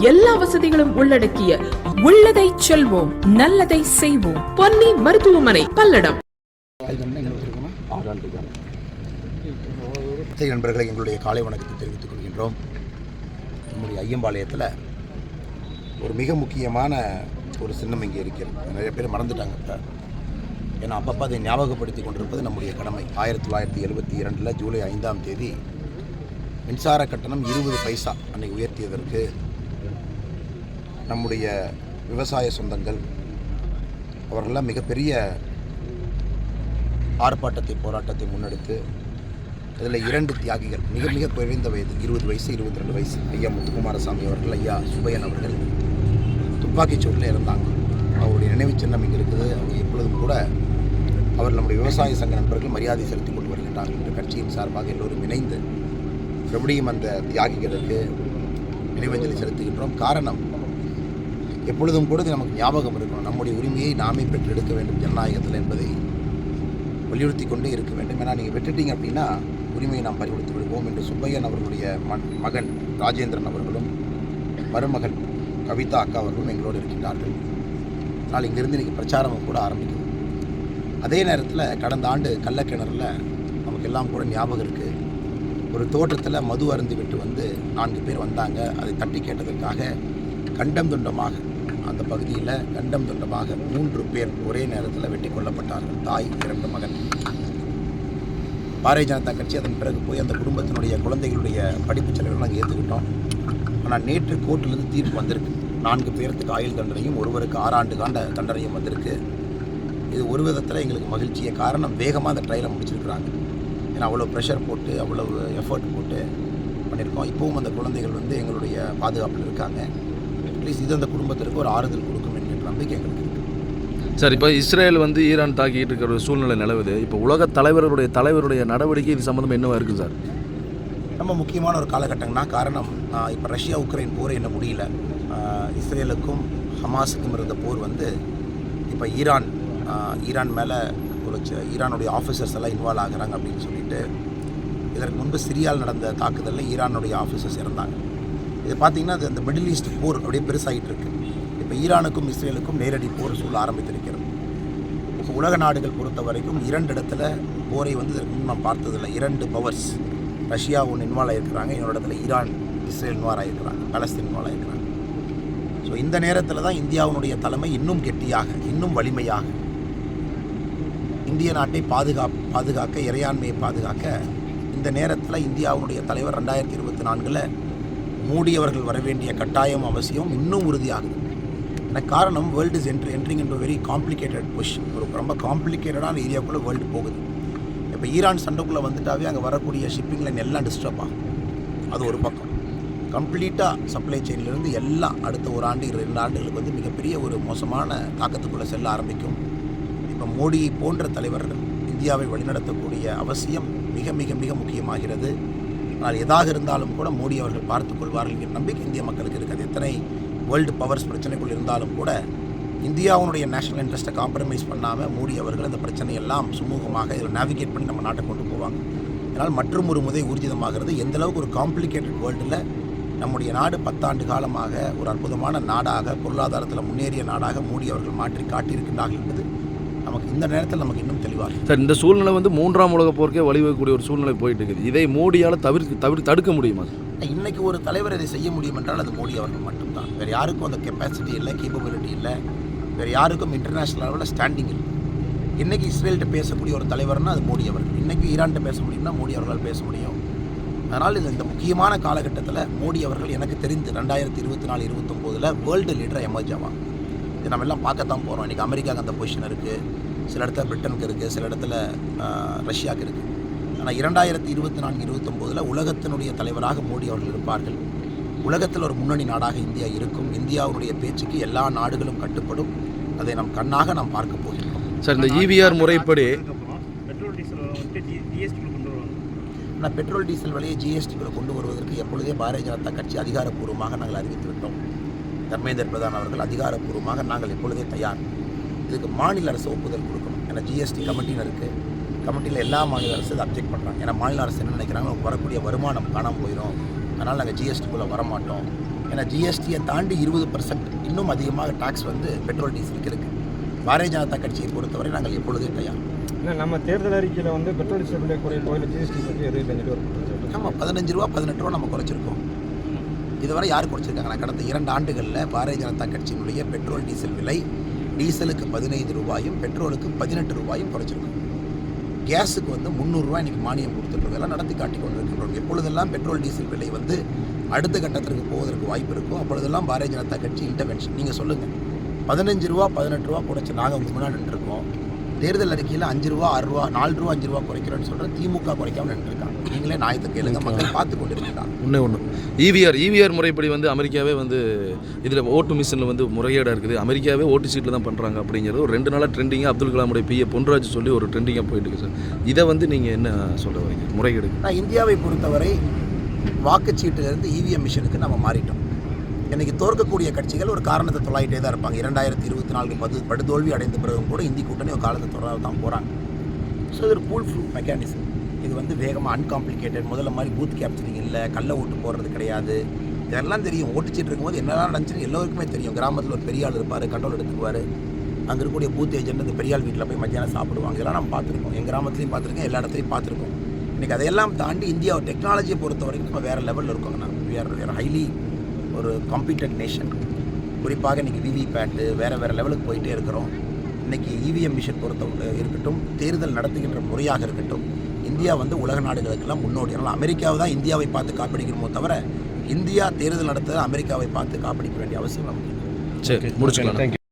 எல்லா வசதிகளும் உள்ளடக்கிய உள்ளதை செல்வோம் நல்லதை செய்வோம். பொன்னி மருத்துவமனை பல்லடம். நண்பர்களை எங்களுடைய காலை வணக்கத்தை தெரிவித்துக் கொள்கின்றோம். நம்முடைய ஐயம்பாளையத்தில் ஒரு மிக முக்கியமான ஒரு சின்னம் இங்கே இருக்கிறது. நிறைய பேர் மறந்துட்டாங்க இப்போ. ஏன்னா அப்பப்போ அதை ஞாபகப்படுத்தி கொண்டிருப்பது நம்முடைய கடமை. ஆயிரத்தி தொள்ளாயிரத்தி எழுபத்தி இரண்டில் ஜூலை ஐந்தாம் தேதி மின்சார கட்டணம் இருபது பைசா அன்னைக்கு உயர்த்தியதற்கு நம்முடைய விவசாய சொந்தங்கள் அவர்களெல்லாம் மிகப்பெரிய ஆர்ப்பாட்டத்தை போராட்டத்தை முன்னெடுத்து இதில் இரண்டு தியாகிகள் மிக மிக குறைந்த வயது இருபது வயசு இருபத்தி ரெண்டு வயசு ஐயா முத்துக்குமாரசாமி அவர்கள் ஐயா சுபையன் அவர்கள் துப்பாக்கிச் சூட்டில் இருந்தாங்க அவருடைய நினைவு சின்னம் இங்கே இருக்குது. அவங்க எப்பொழுதும் கூட அவர் நம்முடைய விவசாய சங்க நண்பர்கள் மரியாதை செலுத்தி கொண்டு வருகின்றார்கள் என்ற கட்சியின் சார்பாக எல்லோரும் இணைந்து மறுபடியும் அந்த தியாகிகளுக்கு நினைவஞ்சலி செலுத்துகின்றோம். காரணம் எப்பொழுதும் கூட இது நமக்கு ஞாபகம் இருக்கணும் நம்முடைய உரிமையை நாமே பெற்றெடுக்க வேண்டும் ஜனநாயகத்தில் என்பதை வலியுறுத்தி கொண்டே இருக்க வேண்டும். ஏன்னா நீங்கள் விட்டுட்டீங்க அப்படின்னா உரிமையை நாம் பறிகொடுத்து விடுவோம் என்று சுப்பையன் அவர்களுடைய மகன் ராஜேந்திரன் அவர்களும் மருமகன் கவிதா அக்கா அவர்களும் எங்களோடு இருக்கின்றார்கள். ஆனால் இங்கிருந்து இன்றைக்கி பிரச்சாரமும் கூட ஆரம்பிக்கும் அதே நேரத்தில் கடந்த ஆண்டு கள்ளக்கிணறில் நமக்கு எல்லாம் கூட ஞாபகம் இருக்குது ஒரு தோட்டத்தில் மது அருந்து விட்டு வந்து நான்கு பேர் வந்தாங்க. அதை தட்டி கேட்டதற்காக கண்டம் துண்டமாக அந்த பகுதியில் கண்டம் துண்டமாக மூன்று பேர் ஒரே நேரத்தில் வெட்டி கொல்லப்பட்டார்கள். தாய் இரண்டு மகன். பாரதிய ஜனதா கட்சி அதன் பிறகு போய் அந்த குடும்பத்தினுடைய குழந்தைகளுடைய படிப்பு செலவுகள் நாங்கள் ஏற்றுக்கிட்டோம் ஆனால் நேற்று கோர்ட்டிலிருந்து தீர்ப்பு வந்திருக்கு. நான்கு பேர்த்துக்கு ஆயுள் தண்டனையும் ஒருவருக்கு ஆறாண்டு காண்ட தண்டனையும் வந்திருக்கு. இது ஒரு விதத்தில் எங்களுக்கு மகிழ்ச்சியை. காரணம் வேகமாக அந்த ட்ரையலை முடிச்சிருக்கிறாங்க. ஏன்னா அவ்வளோ ப்ரெஷர் போட்டு அவ்வளோ எஃபர்ட் போட்டு பண்ணியிருக்கோம் இப்போவும் அந்த குழந்தைகள் வந்து எங்களுடைய பாதுகாப்பில் இருக்காங்க. அட்லீஸ்ட் இது அந்த குடும்பத்திற்கு ஒரு ஆறுதல் கொடுக்கும் என்கின்ற நம்பிக்கை எங்களுக்கு சார் இப்போ இஸ்ரேல் வந்து ஈரான் தாக்கிட்டு இருக்கிற ஒரு சூழ்நிலை நிலவுது. இப்போ உலக தலைவருடைய தலைவருடைய நடவடிக்கை இது சம்மந்தமாக என்னவா இருக்குது சார்? ரொம்ப முக்கியமான ஒரு காலகட்டம்னா காரணம் இப்போ ரஷ்யா உக்ரைன் போர் என்ன முடியல. இஸ்ரேலுக்கும் ஹமாஸுக்கும் இருந்த போர் வந்து இப்போ ஈரான் ஈரான் மேலே ஒரு ச- ஈரானுடைய ஆஃபீஸர்ஸ் எல்லாம் இன்வால்வ் ஆகுறாங்க அப்படின்னு சொல்லிட்டு இதற்கு முன்பு சிரியால் நடந்த தாக்குதலில் ஈரானுடைய ஆஃபீஸர்ஸ் இறந்தாங்க. இது பார்த்தீங்கன்னா அது அந்த மிடில் ஈஸ்ட் போர் அப்படியே பெருசாகிட்டு இருக்கு. இப்போ ஈரானுக்கும் இஸ்ரேலுக்கும் நேரடி போர் சூழ ஆரம்பித்திருக்கிறது. இப்போ உலக நாடுகள் பொறுத்த வரைக்கும் இரண்டு இடத்துல போரை வந்து இதற்கு முன் நான் பார்த்ததில்லை. இரண்டு பவர்ஸ் ரஷ்யா ஒன்று இன்வால்வ் ஆகிருக்கிறாங்க இன்னொரு இடத்துல ஈரான் இஸ்ரேல் இன்வால்வ் ஆகிருக்கிறாங்க பலஸ்தீன் இன்வால்வ் ஆகிருக்கிறாங்க ஸோ இந்த நேரத்தில் தான் இந்தியாவினுடைய தலைமை இன்னும் கெட்டியாக இன்னும் வலிமையாக இந்திய நாட்டை பாதுகா பாதுகாக்க இறையாண்மையை பாதுகாக்க இந்த நேரத்தில் இந்தியாவுடைய தலைவர் ரெண்டாயிரத்தி இருபத்தி நான்கில் மோடி அவர்கள் வர வேண்டிய கட்டாயம் அவசியம். இன்னும் உறுதியாகுது எனக்கு காரணம்? World is entry entering into very complicated push ஒரு ரொம்ப காம்ப்ளிகேட்டடான ஏரியாக்குள்ளே வேர்ல்டு போகுது. இப்போ ஈரான் சண்டைக்குள்ளே வந்துட்டாவே அங்கே வரக்கூடிய ஷிப்பிங் லைன் எல்லாம் டிஸ்டர்ப் ஆகும். அது ஒரு பக்கம். கம்ப்ளீட்டாக சப்ளை செயின்லேருந்து எல்லாம் அடுத்த ஒரு ஆண்டு ரெண்டு ஆண்டுகளுக்கு வந்து மிகப்பெரிய ஒரு மோசமான தாக்கத்துக்குள்ளே செல்ல ஆரம்பிக்கும். இப்போ மோடி போன்ற தலைவர்கள் இந்தியாவை வழிநடத்தக்கூடிய அவசியம் மிக மிக மிக முக்கியமாகிறது. ஆனால் எதாக இருந்தாலும் கூட மோடி அவர்கள் பார்த்துக் கொள்வார்கள் என்கிற நம்பிக்கை இந்திய மக்களுக்கு இருக்குது எத்தனை வேர்ல்டு பவர்ஸ் பிரச்சனைக்குள் இருந்தாலும் கூட இந்தியாவுடைய நேஷனல் இன்ட்ரெஸ்ட்டை காம்ப்ரமைஸ் பண்ணாமல் மோடி அவர்கள் அந்த பிரச்சனையெல்லாம் சுமூகமாக இதில் நேவிகேட் பண்ணி நம்ம நாட்டை கொண்டு போவாங்க. இதனால் மற்றும் ஒரு முறை ஊர்ஜிதமாகிறது. எந்தளவுக்கு ஒரு காம்ப்ளிகேட்டட் வேர்ல்டில் நம்முடைய நாடு பத்தாண்டு காலமாக ஒரு அற்புதமான நாடாக பொருளாதாரத்தில் முன்னேறிய நாடாக மோடி அவர்கள் மாற்றி காட்டியிருக்கின்றார்கள் என்பது நமக்கு இந்த நேரத்தில் நமக்கு இன்னும் தெளிவாக. சார் இந்த சூழ்நிலை வந்து மூன்றாம் உலக போருக்கே வழிவகுக்கக்கூடிய ஒரு சூழ்நிலை போயிட்டு இருக்குது இதை மோடியால் தவிர்த்து தவிர்த்து தடுக்க முடியுமா சார்? இன்னைக்கு ஒரு தலைவர் இதை செய்ய முடியும் என்றால் அது மோடி அவர்கள் மட்டும்தான். வேறு யாருக்கும் அந்த கெப்பாசிட்டி இல்லை கேப்பபிலிட்டி இல்லை. வேறு யாருக்கும் இன்டர்நேஷ்னல் லெவலில் ஸ்டாண்டிங் இல்லை. இன்னைக்கு இஸ்ரேல்கிட்ட பேசக்கூடிய ஒரு தலைவர்னா அது மோடி அவர்கள். இன்னைக்கு ஈரான்கிட்ட பேச முடியும்னா மோடி அவர்களால் பேச முடியும். அதனால் இது இந்த முக்கியமான காலகட்டத்தில் மோடி அவர்கள் எனக்கு தெரிந்து ரெண்டாயிரத்தி இருபத்தி நாலு இருபத்தொம்போதில் வேர்ல்டு லீடராக எமர்ஜ் ஆவாங்க இது நம்ம எல்லாம் பார்க்கத்தான் போகிறோம் இன்றைக்கி அமெரிக்காவுக்கு அந்த பொசிஷன் இருக்குது சில இடத்துல பிரிட்டனுக்கு இருக்குது சில இடத்துல ரஷ்யாவுக்கு இருக்குது ஆனால் இரண்டாயிரத்தி இருபத்தி நான்கு இருபத்தொம்போதில் உலகத்தினுடைய தலைவராக மோடி அவர்கள் இருப்பார்கள். உலகத்தில் ஒரு முன்னணி நாடாக இந்தியா இருக்கும். இந்தியாவுடைய பேச்சுக்கு எல்லா நாடுகளும் கட்டுப்படும். அதை நம் கண்ணாக நாம் பார்க்க போகின்றோம். சார் இந்த இவிஆர் முறைப்படி கொண்டு வருவாங்க. ஆனால் பெட்ரோல் டீசல் விலையை ஜிஎஸ்டிக்குள்ள கொண்டு வருவதற்கு எப்பொழுதே பாரதிய ஜனதா கட்சி அதிகாரப்பூர்வமாக நாங்கள் அறிவித்து விட்டோம். தர்மேந்திர பிரதான் அவர்கள் அதிகாரப்பூர்வமாக நாங்கள் எப்பொழுதே தயார். இதுக்கு மாநில அரசு ஒப்புதல் கொடுக்கணும். ஏன்னா ஜிஎஸ்டி கமிட்டின்னு இருக்குது கமிட்டியில் எல்லா மாநில அரசு இதை அப்ஜெக்ட் பண்ணுறாங்க ஏன்னா மாநில அரசு என்ன நினைக்கிறாங்க? வரக்கூடிய வருமானம் காணாமல் போயிடும் அதனால் நாங்கள் ஜிஎஸ்டிக்குள்ளே வரமாட்டோம். ஏன்னா ஜிஎஸ்டியை தாண்டி இருபது பர்சன்ட் இன்னும் அதிகமாக டாக்ஸ் வந்து பெட்ரோல் டீசலுக்கு இருக்குது பாரதிய ஜனதா கட்சியை பொறுத்தவரை நாங்கள் எப்பொழுதே தயார். ஏன்னா நம்ம தேர்தல் அறிக்கையில் வந்து பெட்ரோல் டீசல் குறையும் போதில் ஜிஎஸ்டி பற்றி எதுவும். நம்ம பதினஞ்சு ரூபா பதினெட்டு ரூபா நம்ம குறைச்சிருக்கோம். இதுவரை யார் குறைச்சிருக்காங்கன்னா கடந்த இரண்டு ஆண்டுகளில் பாரதிய ஜனதா கட்சியினுடைய பெட்ரோல் டீசல் விலை டீசலுக்கு பதினைந்து ரூபாயும் பெட்ரோலுக்கு பதினெட்டு ரூபாயும் குறைச்சிருக்கோம் கேஸுக்கு வந்து முந்நூறுரூவா இன்றைக்கி மானியம் கொடுத்துட்ருக்கெல்லாம் எல்லாம் நடத்தி காட்டி கொண்டிருக்கின்றோம். எப்பொழுதெல்லாம் பெட்ரோல் டீசல் விலை வந்து அடுத்த கட்டத்திற்கு போவதற்கு வாய்ப்பு இருக்கும் அப்பொழுதெல்லாம் பாரதிய ஜனதா கட்சி இன்டர்வென்ஷன் நீங்கள் சொல்லுங்கள் பதினஞ்சு ரூபா பதினெட்டு ரூபா குறைச்சி நாங்கள் உங்கள் முன்னாடி நின்றுருக்கோம். தேர்தல் அறிக்கையில் அஞ்சு ரூபா ஆறு ரூபா நாலு ரூபா அஞ்சு ரூபா குறைக்கிறோன்னு சொல்கிற திமுக குறைக்காம நின்றுருக்காங்க நீங்களே நியாயத்தை கேளுங்க. மக்கள் பார்த்து கொண்டிருக்கிறாங்க. ஒன்றே ஒன்று இவிஆர் இவிஆர் முறைப்படி வந்து அமெரிக்காவே வந்து இதில் ஓட்டு மிஷினில் வந்து முறைகேடாக இருக்குது. அமெரிக்காவே ஓட்டு சீட்டில் தான் பண்ணுறாங்க அப்படிங்கிறது ஒரு ரெண்டு நாளாக ட்ரெண்டிங்காக அப்துல் கலாமுடைய பிஏ பொன்ராஜ் சொல்லி ஒரு ட்ரெண்டிங்காக போயிட்டு இருக்கு சார். இதை வந்து நீங்கள் என்ன சொல்ல வரீங்க? முறைகேடு. ஆனால் இந்தியாவை பொறுத்தவரை வாக்குச்சீட்டிலிருந்து இவிஎம் மிஷினுக்கு நம்ம மாறிட்டோம். இன்றைக்கி தோற்கக்கூடிய கட்சிகள் ஒரு காரணத்தை தொள்ளாயிட்டே தான் இருப்பாங்க. இரண்டாயிரத்தி இருபத்தி நான்கு பது படுதோல்வி அடைந்த பிறகும் கூட இந்தி கூட்டணி ஒரு காலத்தை தொடராக தான் போகிறாங்க ஸோ இது ஒரு கூல் ஃப்ரூட் மெக்கானிசம் இது வந்து வேகமாக அன்காம்ப்ளிகேட்டட் முதல்ல மாதிரி பூத் கேப்சரிங் இல்லை கள்ள ஓட்டு போடுறது கிடையாது. இதெல்லாம் தெரியும். ஓட்டுச்சிட்டு இருக்கும்போது என்னெல்லாம் நடந்துச்சுன்னு எல்லோருக்குமே தெரியும். கிராமத்தில் ஒரு பெரிய ஆள் இருப்பார் கண்ட்ரோல் எடுத்துக்குவார். அங்கே இருக்கக்கூடிய பூத் ஏஜென்ட் இந்த பெரியாள் வீட்டில் போய் மத்தியானம் சாப்பிடுவாங்க. இதெல்லாம் நம்ம பார்த்துருக்கோம். எங்கள் கிராமத்துலையும் பார்த்துருக்கோம். எல்லா இடத்துலையும் பார்த்துருக்கோம். இன்றைக்கி அதையெல்லாம் தாண்டி இந்தியா டெக்னாலஜியை பொறுத்த வரைக்கும் நம்ம வேறு லெவலில் இருக்கோங்க நான் வேறு வேறு ஹைலி ஒரு காம்பீட்டன்ட் நேஷன் குறிப்பாக இன்றைக்கி விவிபேட்டு வேறு வேறு லெவலுக்கு போயிட்டே இருக்கிறோம். இன்றைக்கி இவிஎம் மிஷின் பொறுத்த இருக்கட்டும் தேர்தல் நடத்துகின்ற முறையாக இருக்கட்டும் இந்தியா வந்து உலக நாடுகளுக்கெல்லாம் முன்னோடி. அதனால் அமெரிக்காவை தான் இந்தியாவை பார்த்து காப்பிடிக்கணுமோ தவிர இந்தியா தேர்தல் நடத்த அமெரிக்காவை பார்த்து காப்பிடிக்க வேண்டிய அவசியம் நமக்கு. சரி முடிச்சுக்கலாம்.